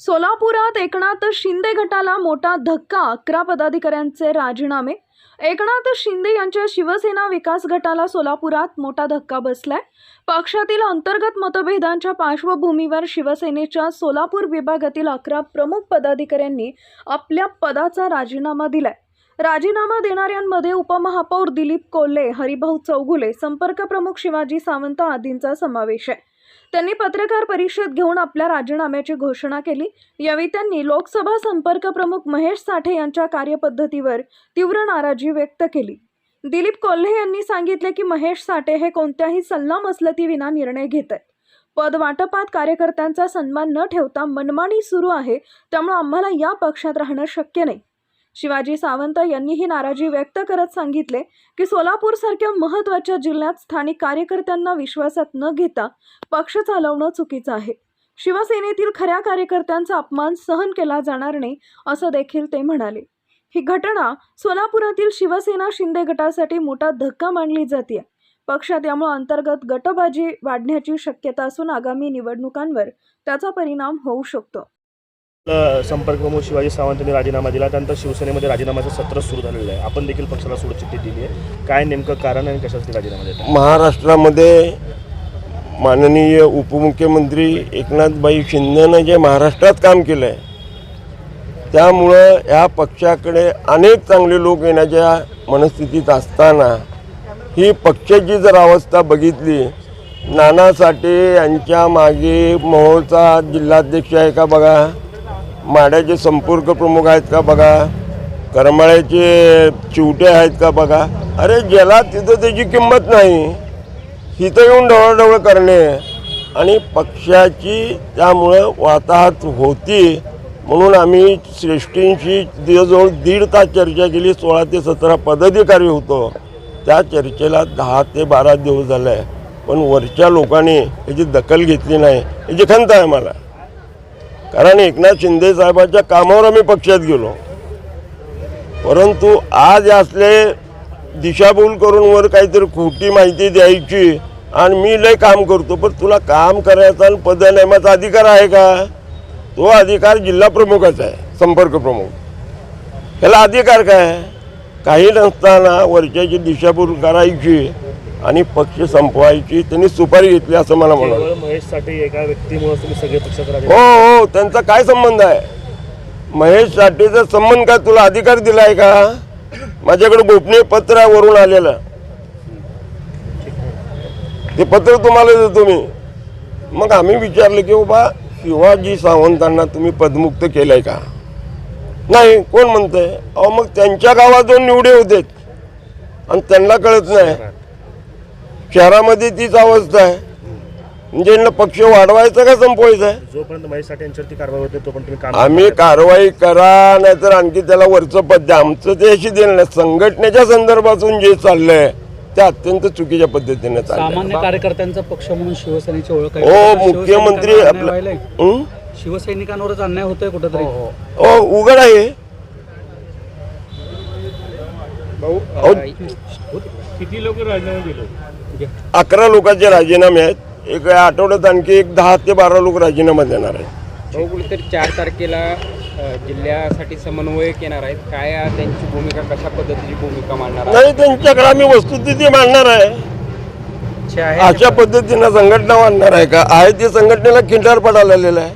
सोलापुरात एकनाथ शिंदे गटाला मोठा धक्का अकरा पदाधिकाऱ्यांचे राजीनामे. एकनाथ शिंदे यांच्या शिवसेना विकास गटाला सोलापुरात मोठा धक्का बसलाय. पक्षातील अंतर्गत मतभेदांच्या पार्श्वभूमीवर शिवसेनेच्या सोलापूर विभागातील अकरा प्रमुख पदाधिकाऱ्यांनी आपल्या पदाचा राजीनामा दिलाय. राजीनामा देणाऱ्यांमध्ये उपमहापौर दिलीप कोल्हे हरिभाऊ चौगुले संपर्क प्रमुख शिवाजी सावंत आदींचा समावेश आहे. त्यांनी पत्रकार परिषद घेऊन आपल्या राजीनाम्याची घोषणा केली. यावेळी त्यांनी लोकसभा संपर्क प्रमुख महेश साठे यांच्या कार्यपद्धतीवर तीव्र नाराजी व्यक्त केली. दिलीप कोल्हे यांनी सांगितले की महेश साठे हे कोणत्याही सल्लामसलतीविना निर्णय घेत आहेत पद वाटपात कार्यकर्त्यांचा सन्मान न ठेवता मनमानी सुरू आहे त्यामुळे आम्हाला या पक्षात राहणं शक्य नाही. शिवाजी सावंत यांनी ही नाराजी व्यक्त करत सांगितले की सोलापूरसारख्या महत्त्वाच्या जिल्ह्यात स्थानिक कार्यकर्त्यांना विश्वासात न घेता पक्ष चालवणं चुकीचं आहे. शिवसेनेतील खऱ्या कार्यकर्त्यांचा अपमान सहन केला जाणार नाही असं देखील ते म्हणाले. ही घटना सोलापुरातील शिवसेना शिंदे गटासाठी मोठा धक्का मानली जाते पक्षात यामुळे अंतर्गत गटबाजी वाढण्याची शक्यता असून आगामी निवडणुकांवर त्याचा परिणाम होऊ शकतो. संपर्क प्रमुख शिवाजी सावंत यांनी राजीनामा दिला. त्यानंतर शिवसेनेमध्ये राजीनाम्याचं सत्र सुरू झालेलं आहे. आपण देखील पक्षाला सोडचिठ्ठी दिली आहे. काय नेमकं कारण आणि कशासाठी राजीनामा देतात महाराष्ट्रामध्ये माननीय उपमुख्यमंत्री एकनाथबाई शिंदेनं जे महाराष्ट्रात काम केलं आहे त्यामुळं या पक्षाकडे अनेक चांगले लोक येण्याच्या मनस्थितीत असताना ही पक्षाची जर अवस्था बघितली नाना साठे यांच्या मागे मोहोळचा जिल्हाध्यक्ष आहे का बघा? माड्याचे संपर्क प्रमुख आहेत का बघा? करमाळ्याचे चिवटे आहेत का बघा? अरे ज्याला तिथं त्याची किंमत नाही. तिथं येऊन ढवळढवळ करणे. आणि पक्षाची त्यामुळं वाताहत होती. म्हणून आम्ही श्रेष्ठींशी जवळजवळ दीड तास चर्चा केली. सोळा ते सतरा पदाधिकारी होतो. त्या चर्चेला दहा ते बारा दिवस झाले. आहे पण वरच्या लोकांनी याची दखल घेतली नाही. याची खंत आहे मला. कारण एकनाथ शिंदे साहेबांच्या कामावर आम्ही पक्षात गेलो. परंतु आज असले दिशाभूल करून वर काहीतरी खोटी माहिती द्यायची आणि मी लय काम करतो पण तुला काम करायचा आणि पद नेमाचा अधिकार आहे का? तो अधिकार जिल्हा प्रमुखाचा आहे संपर्क प्रमुख. ह्याला अधिकार काय? काही नसताना वर्षाची दिशाभूल करायची. आणि पक्ष संपवायची त्यांनी सुपारी घेतली असं मला म्हणाल महेश साठे एका व्यक्तीमुळे तुम्ही सगळे पक्षात हो हो त्यांचा काय संबंध आहे? महेश साठेचा संबंध काय? तुला अधिकार दिलाय का? माझ्याकडे गोपनीय पत्र आहे वरून आलेलं. ते पत्र तुम्हाला देतो मी मग आम्ही विचारलं की बाबा शिवाजी सावंतांना तुम्ही पदमुक्त केलंय का? नाही. कोण म्हणतंय? अहो मग त्यांच्या गावात दोन निवडे होते आणि त्यांना कळत नाही. शहरामध्ये तीच अवस्था आहे. म्हणजे यांना पक्ष वाढवायचा का संपवायचा आहे? जोपर्यंत महेश साठे यांच्यावरती कारवाई होते तोपर्यंत तुम्ही काम आम्ही कारवाई करा नाहीतर आणखी त्याला वरचं पद द्या. आमचं ते अशी देणं नाही. संघटनेच्या संदर्भातून जे चाललंय ते अत्यंत चुकीच्या पद्धतीने चाललंय. सामान्य कार्यकर्त्यांचा पक्ष म्हणून शिवसेनेची ओळख आहे. हो शिवसैनिकांवर मुख्यमंत्री अन्याय आपलं व्हायलाय. हं? शिवसैनिकांवरच अन्याय होतोय कुठंतरी. हो उघड आहे. अहो, किती लोक राजीनामा दिले? अकरा लोकांचे राजीनामे आहेत. एक आठवड्यात आणखी एक दहा ते बारा लोक राजीनामा देणार आहेत. भाऊ कुठेतरी चार तारखेला जिल्ह्यासाठी समन्वयक येणार आहेत. काय त्यांची भूमिका कशा पद्धतीची भूमिका मांडणार नाही त्यांच्याकडे आम्ही वस्तुस्थिती मांडणार आहे. अशा पद्धतीनं संघटना वाढणार आहे का? आहे ती संघटनेला खिंडार पडायला आलेला आहे.